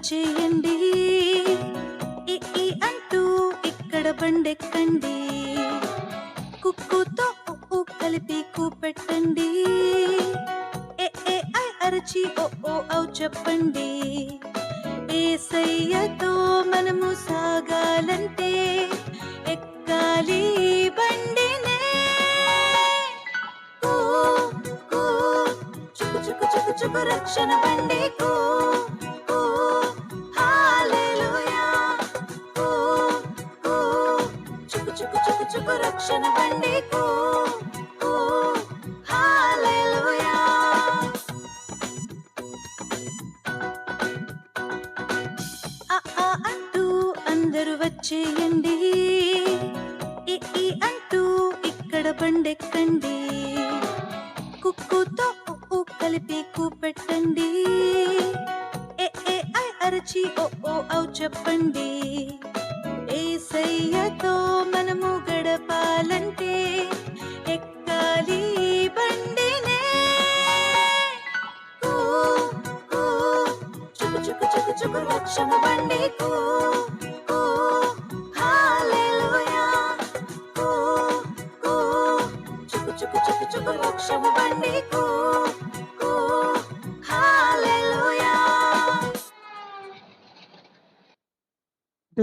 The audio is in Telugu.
వచ్చేయండి అంటూ ఇక్కడ పండెక్కండి కుక్కుతో ఉప్పు కలిపి కూపెట్టండి. ఏ ఐ అరచి ఓ ఓ చెప్పండి చెప్పండి. సయ్యతో మనము సాగాలంటే ఎక్కాలి బండినే. చుకు చుక్కు చుక్కు రక్షణ బండి కో. చుకు రక్షణ బండి అంటూ అందరూ వచ్చేయండి. ఈ అంటూ ఇక్కడ బండెక్కండి. కుక్కుతో ఉప్పు కలిపి కూపెట్టండి. ఏ ఏ ఐ అరచి ఓ ఓ ఔ చెప్పండి. ఏసయ్యతో మనం పిలుచుకు రక్షణ బండి కూ. చుకు చుకు చుకు చుకు రక్షణ బండి